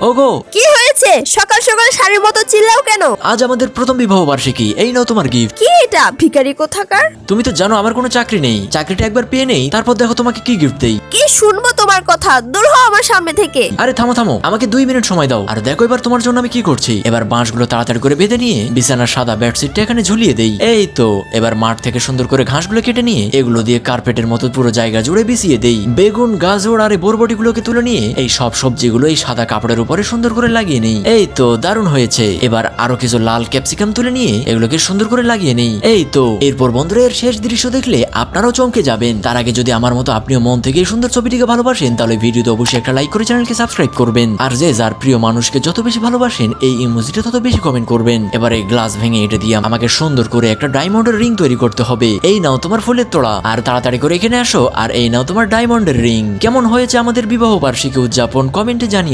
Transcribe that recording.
ওগো! কি হয়েছে? সকাল সকাল শাড়ির মতো চিল্লাও কেন? আজ আমাদের প্রথম বিবাহ বার্ষিকী। এই নাও তোমার গিফট কি এটা? ভিখারি কোথাকার? তুমি তো জানো আমার কোনো চাকরি নেই। চাকরিটা একবার পেয়ে নেই তারপর দেখো তোমাকে কি গিফট দেই। কি শুনব তোমার কথা? দূর হও আমার সামনে থেকে। আরে থামো থামো আমাকে দুই মিনিট সময় দাও। আর দেখো এবার তোমার জন্য আমি কি করছি। এবার বাঁশগুলো তাড়াতাড়ি করে বেঁধে নিয়ে বিছানার সাদা বেডশিটটা এখানে ঝুলিয়ে দেই। এই তো এবার মাঠ থেকে সুন্দর করে ঘাসগুলো কেটে নিয়ে এগুলো দিয়ে কার্পেটের মতো পুরো জায়গা জুড়ে বিছিয়ে দেই। বেগুন গাজর আর এই বরবটিগুলোকে তুলে নিয়ে এই সব সবজিগুলো এই সাদা কাপড়ের উপরে সুন্দর করে লাগিয়ে নেই। এই তো দারুণ হয়েছে। এবার আরও কিছু লাল ক্যাপসিকাম তুলে নিয়ে এগুলোকে সুন্দর করে লাগিয়ে নেই। এই তো। এরপর বন্ধুরা এর শেষ দৃশ্য দেখলে আপনারাও চমকে যাবেন। তার আগে যদি আমার মতো আপনিও মন থেকে সুন্দর ছবিটিকে ভালোবাসেন, তাহলে ভিডিওতে অবশ্যই একটা লাইক করে চ্যানেলকে সাবস্ক্রাইব করবেন। আর যে যার প্রিয় মানুষকে যত বেশি ভালোবাসেন, এই ইমোজিটা তত বেশি কমেন্ট করবেন। এবারে গ্লাস ভেঙে এটা দিয়ে আমাকে সুন্দর করে একটা ডায়মন্ডের রিং তৈরি করতে হবে। এই নাও তোমার ফুলের তোড়া। আর তাড়াতাড়ি করে এখানে আসো, আর এই নাও তোমার ডায়মন্ডের রিং কেমন হয়েছে আমাদের বিবাহ বার্ষিকী উদযাপন? কমেন্টে জানিয়ে